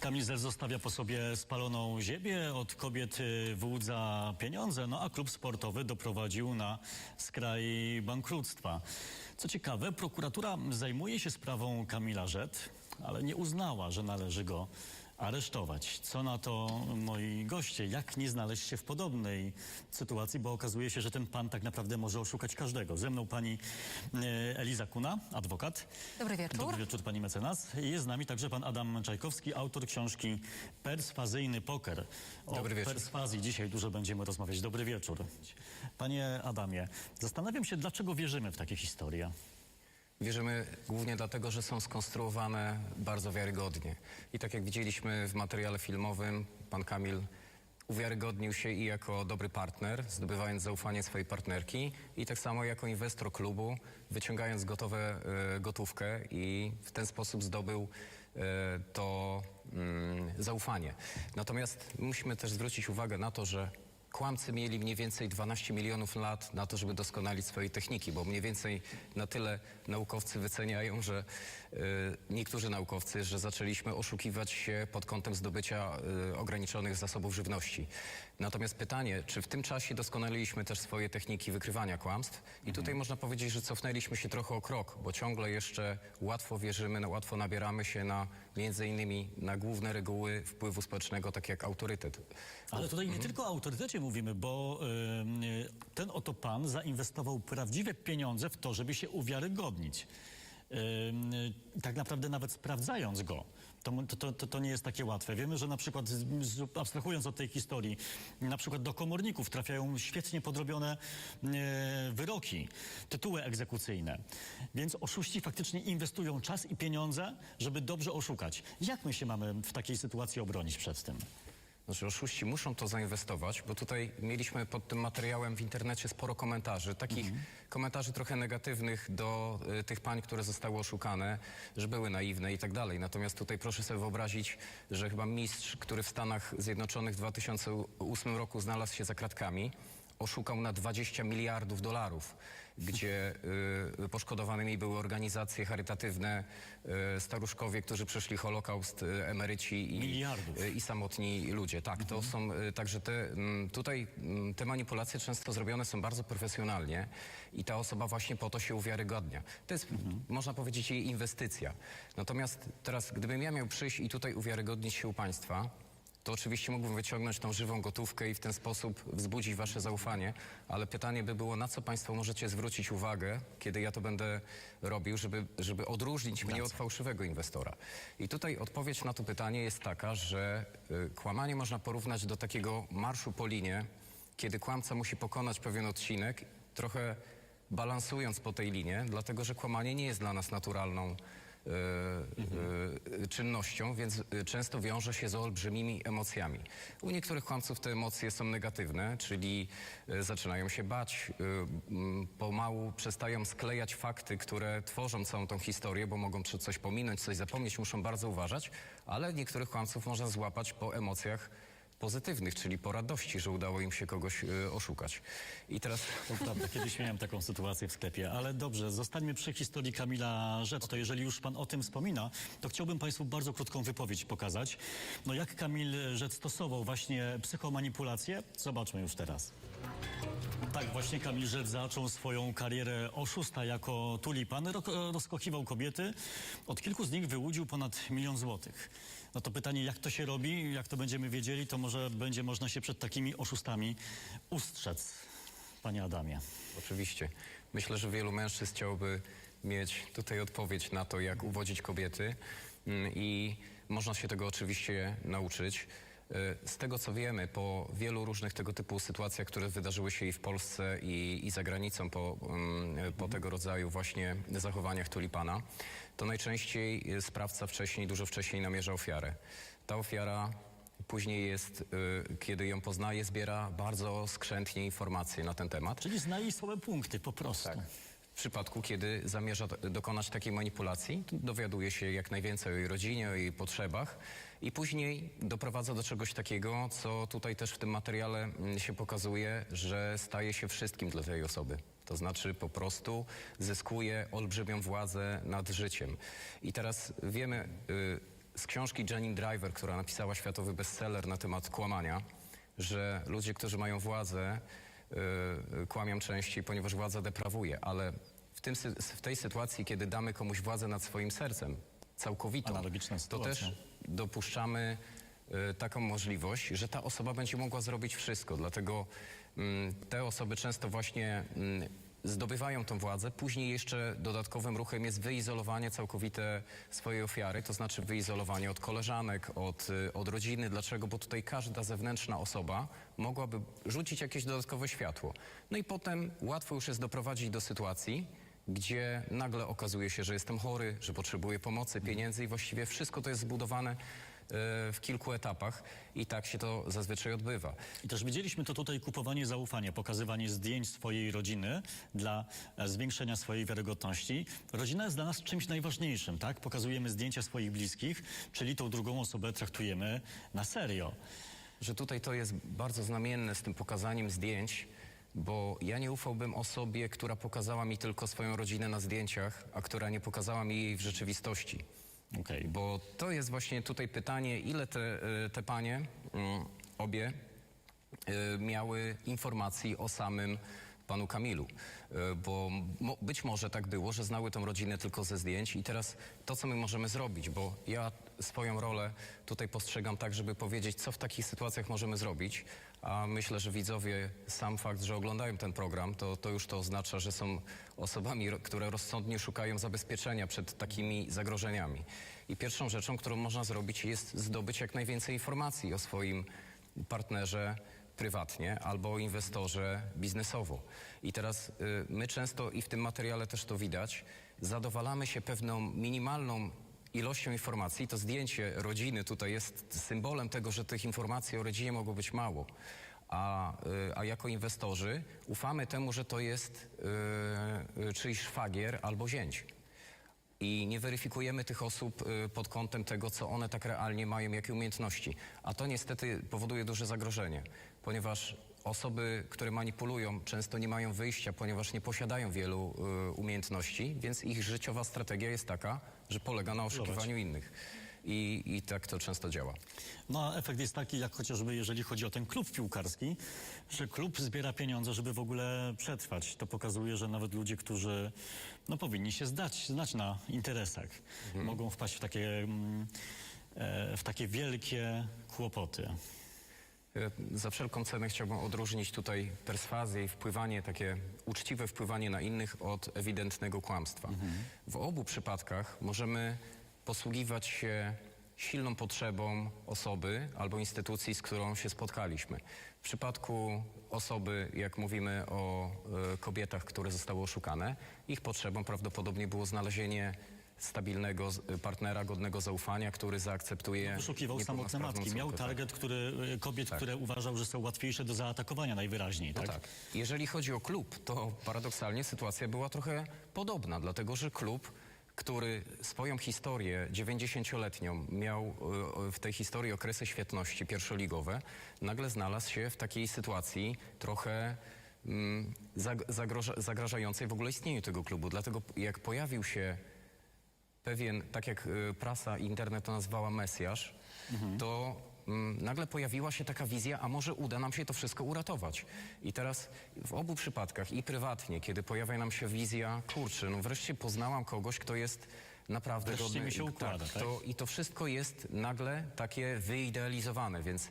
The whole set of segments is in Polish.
Kamil Zel zostawia po sobie spaloną ziemię, od kobiet y, wyłudza pieniądze, no a klub sportowy doprowadził na skraj bankructwa. Co ciekawe, prokuratura zajmuje się sprawą Kamila Rzet, ale nie uznała, że należy go aresztować. Co na to moi goście? Jak nie znaleźć się w podobnej sytuacji, bo okazuje się, że ten pan tak naprawdę może oszukać każdego. Ze mną pani e, Eliza Kuna, adwokat. Dobry wieczór. Dobry wieczór, pani mecenas. Jest z nami także pan Adam Czajkowski, autor książki Perswazyjny poker. O Dobry wieczór. perswazji dzisiaj dużo będziemy rozmawiać. Dobry wieczór. Panie Adamie, zastanawiam się, dlaczego wierzymy w takie historie. Wierzymy głównie dlatego, że są skonstruowane bardzo wiarygodnie. I tak jak widzieliśmy w materiale filmowym, pan Kamil uwiarygodnił się i jako dobry partner, zdobywając zaufanie swojej partnerki i tak samo jako inwestor klubu, wyciągając gotowe, e, gotówkę i w ten sposób zdobył e, to mm, zaufanie. Natomiast musimy też zwrócić uwagę na to, że Kłamcy mieli mniej więcej 12 milionów lat na to, żeby doskonalić swojej techniki, bo mniej więcej na tyle naukowcy wyceniają, że y, niektórzy naukowcy, że zaczęliśmy oszukiwać się pod kątem zdobycia y, ograniczonych zasobów żywności. Natomiast pytanie, czy w tym czasie doskonaliliśmy też swoje techniki wykrywania kłamstw? I tutaj można powiedzieć, że cofnęliśmy się trochę o krok, bo ciągle jeszcze łatwo wierzymy, łatwo nabieramy się na między innymi na główne reguły wpływu społecznego, tak jak autorytet. Ale tutaj nie tylko o mówimy, bo y, ten oto pan zainwestował prawdziwe pieniądze w to, żeby się uwiarygodnić. Y, tak naprawdę nawet sprawdzając go, to, to, to, to nie jest takie łatwe. Wiemy, że na przykład, abstrahując od tej historii, na przykład do komorników trafiają świetnie podrobione y, wyroki, tytuły egzekucyjne. Więc oszuści faktycznie inwestują czas i pieniądze, żeby dobrze oszukać. Jak my się mamy w takiej sytuacji obronić przed tym? Znaczy oszuści muszą to zainwestować, bo tutaj mieliśmy pod tym materiałem w internecie sporo komentarzy, takich komentarzy trochę negatywnych do y, tych pań, które zostały oszukane, że były naiwne i tak dalej. Natomiast tutaj proszę sobie wyobrazić, że chyba mistrz, który w Stanach Zjednoczonych w 2008 roku znalazł się za kratkami, oszukał na 20 miliardów dolarów, gdzie y, poszkodowanymi były organizacje charytatywne, y, staruszkowie, którzy przeszli Holokaust, y, emeryci i, Miliardów. y, i samotni ludzie. Tak, to są y, także te, mm, tutaj mm, te manipulacje często zrobione są bardzo profesjonalnie i ta osoba właśnie po to się uwiarygodnia. To jest, można powiedzieć, jej inwestycja. Natomiast teraz, gdybym ja miał przyjść i tutaj uwiarygodnić się u państwa, to oczywiście mógłbym wyciągnąć tą żywą gotówkę i w ten sposób wzbudzić wasze zaufanie, ale pytanie by było, na co państwo możecie zwrócić uwagę, kiedy ja to będę robił, żeby, żeby odróżnić mnie od fałszywego inwestora. I tutaj odpowiedź na to pytanie jest taka, że y, kłamanie można porównać do takiego marszu po linie, kiedy kłamca musi pokonać pewien odcinek, trochę balansując po tej linie, dlatego że kłamanie nie jest dla nas naturalną e, e, czynnością, więc e, często wiąże się z olbrzymimi emocjami. U niektórych kłamców te emocje są negatywne, czyli zaczynają się bać, pomału przestają sklejać fakty, które tworzą całą tą historię, bo mogą coś pominąć, coś zapomnieć, muszą bardzo uważać, ale niektórych kłamców można złapać po emocjach pozytywnych, czyli po radości, że udało im się kogoś e, oszukać. I teraz prawda, kiedyś miałem taką sytuację w sklepie, ale dobrze, zostańmy przy historii Kamila Rzecz. To jeżeli już pan o tym wspomina, to chciałbym państwu bardzo krótką wypowiedź pokazać. No jak Kamil Rzecz stosował właśnie psychomanipulację? Zobaczmy już teraz. Tak, właśnie Kamil Rzecz zaczął swoją karierę oszusta jako tulipan. Ro- Rozkochiwał kobiety. Od kilku z nich wyłudził ponad milion złotych. No to pytanie, jak to się robi? Jak to będziemy wiedzieli, to może będzie można się przed takimi oszustami ustrzec. Panie Adamie. Oczywiście. Myślę, że wielu mężczyzn chciałoby mieć tutaj odpowiedź na to, jak uwodzić kobiety Mm, i można się tego oczywiście nauczyć. Y, Z tego co wiemy, po wielu różnych tego typu sytuacjach, które wydarzyły się i w Polsce i, i za granicą po, mm, po tego rodzaju właśnie zachowaniach tulipana, to najczęściej y, sprawca wcześniej, dużo wcześniej namierza ofiarę. Ta ofiara Później jest, y, kiedy ją poznaje, zbiera bardzo skrzętnie informacje na ten temat. Czyli zna jej słabe punkty po prostu. W przypadku, kiedy zamierza do- dokonać takiej manipulacji, dowiaduje się jak najwięcej o jej rodzinie, o jej potrzebach i później doprowadza do czegoś takiego, co tutaj też w tym materiale mm, się pokazuje, że staje się wszystkim dla tej osoby. To znaczy po prostu zyskuje olbrzymią władzę nad życiem. I teraz wiemy... y, z książki Janine Driver, która napisała światowy bestseller na temat kłamania, że ludzie, którzy mają władzę, y, kłamią częściej, ponieważ władza deprawuje, ale w, tym, w tej sytuacji, kiedy damy komuś władzę nad swoim sercem, całkowitą, Analogiczna to sytuacja. też dopuszczamy y, taką możliwość, że ta osoba będzie mogła zrobić wszystko. Dlatego mm, te osoby często właśnie mm, zdobywają tą władzę. Później jeszcze dodatkowym ruchem jest wyizolowanie całkowite swojej ofiary, to znaczy wyizolowanie od koleżanek, od, y, od rodziny. Dlaczego? Bo tutaj każda zewnętrzna osoba mogłaby rzucić jakieś dodatkowe światło. No i potem łatwo już jest doprowadzić do sytuacji, gdzie nagle okazuje się, że jestem chory, że potrzebuję pomocy, pieniędzy i właściwie wszystko to jest zbudowane w kilku etapach i tak się to zazwyczaj odbywa. I też widzieliśmy to tutaj kupowanie zaufania, pokazywanie zdjęć swojej rodziny dla e, zwiększenia swojej wiarygodności. Rodzina jest dla nas czymś najważniejszym, tak? Pokazujemy zdjęcia swoich bliskich, czyli tą drugą osobę traktujemy na serio. Że tutaj to jest bardzo znamienne z tym pokazaniem zdjęć, bo ja nie ufałbym osobie, która pokazała mi tylko swoją rodzinę na zdjęciach, a która nie pokazała mi jej w rzeczywistości. Okej. Bo to jest właśnie tutaj pytanie, ile te, y, te panie, mm, obie, y, miały informacji o samym panu Kamilu. Y, Bo być może tak było, że znały tą rodzinę tylko ze zdjęć i teraz to, co my możemy zrobić, bo ja swoją rolę tutaj postrzegam tak, żeby powiedzieć, co w takich sytuacjach możemy zrobić, a myślę, że widzowie, sam fakt, że oglądają ten program, to, to już to oznacza, że są osobami, które rozsądnie szukają zabezpieczenia przed takimi zagrożeniami. I pierwszą rzeczą, którą można zrobić, jest zdobyć jak najwięcej informacji o swoim partnerze prywatnie albo inwestorze biznesowo. I teraz y, my często, i w tym materiale też to widać, zadowalamy się pewną minimalną ilością informacji. To zdjęcie rodziny tutaj jest symbolem tego, że tych informacji o rodzinie mogło być mało. A, y, a jako inwestorzy ufamy temu, że to jest y, y, czyjś szwagier albo zięć i nie weryfikujemy tych osób pod kątem tego, co one tak realnie mają, jakie umiejętności. A to niestety powoduje duże zagrożenie, ponieważ osoby, które manipulują, często nie mają wyjścia, ponieważ nie posiadają wielu y, umiejętności, więc ich życiowa strategia jest taka, że polega na oszukiwaniu innych. I, I tak to często działa. No a efekt jest taki, jak chociażby jeżeli chodzi o ten klub piłkarski, że klub zbiera pieniądze, żeby w ogóle przetrwać. To pokazuje, że nawet ludzie, którzy no, powinni się zdać, znać na interesach, mogą wpaść w takie, mm, e, w takie wielkie kłopoty. E, Za wszelką cenę chciałbym odróżnić tutaj perswazję i wpływanie, takie uczciwe wpływanie na innych od ewidentnego kłamstwa. W obu przypadkach możemy posługiwać się silną potrzebą osoby albo instytucji, z którą się spotkaliśmy. W przypadku osoby, jak mówimy o e, kobietach, które zostały oszukane, ich potrzebą prawdopodobnie było znalezienie stabilnego partnera, godnego zaufania, który zaakceptuje Poszukiwał samotne niepełnosprawną matki. Miał tak. target który, e, kobiet, które uważał, że są łatwiejsze do zaatakowania najwyraźniej. No Tak? tak. Jeżeli chodzi o klub, to paradoksalnie sytuacja była trochę podobna, dlatego że klub, który swoją historię 90-letnią miał e, w tej historii okresy świetności pierwszoligowe, nagle znalazł się w takiej sytuacji trochę mm, zag- zagroża, zagrażającej w ogóle istnieniu tego klubu. Dlatego jak pojawił się pewien, tak jak y, prasa i internet to nazwała Mesjasz, to mm, nagle pojawiła się taka wizja, a może uda nam się to wszystko uratować. I teraz w obu przypadkach, i prywatnie, kiedy pojawia nam się wizja, kurczę, no wreszcie poznałam kogoś, kto jest naprawdę Wreszcie godny. mi się układa, tak? To, I to wszystko jest nagle takie wyidealizowane, więc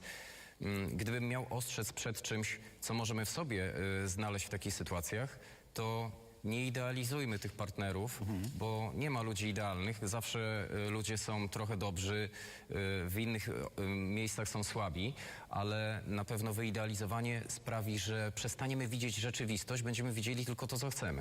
mm, gdybym miał ostrzec przed czymś, co możemy w sobie y, znaleźć w takich sytuacjach, to nie idealizujmy tych partnerów, bo nie ma ludzi idealnych. Zawsze y, ludzie są trochę dobrzy, y, w innych y, miejscach są słabi, ale na pewno wyidealizowanie sprawi, że przestaniemy widzieć rzeczywistość, będziemy widzieli tylko to, co chcemy.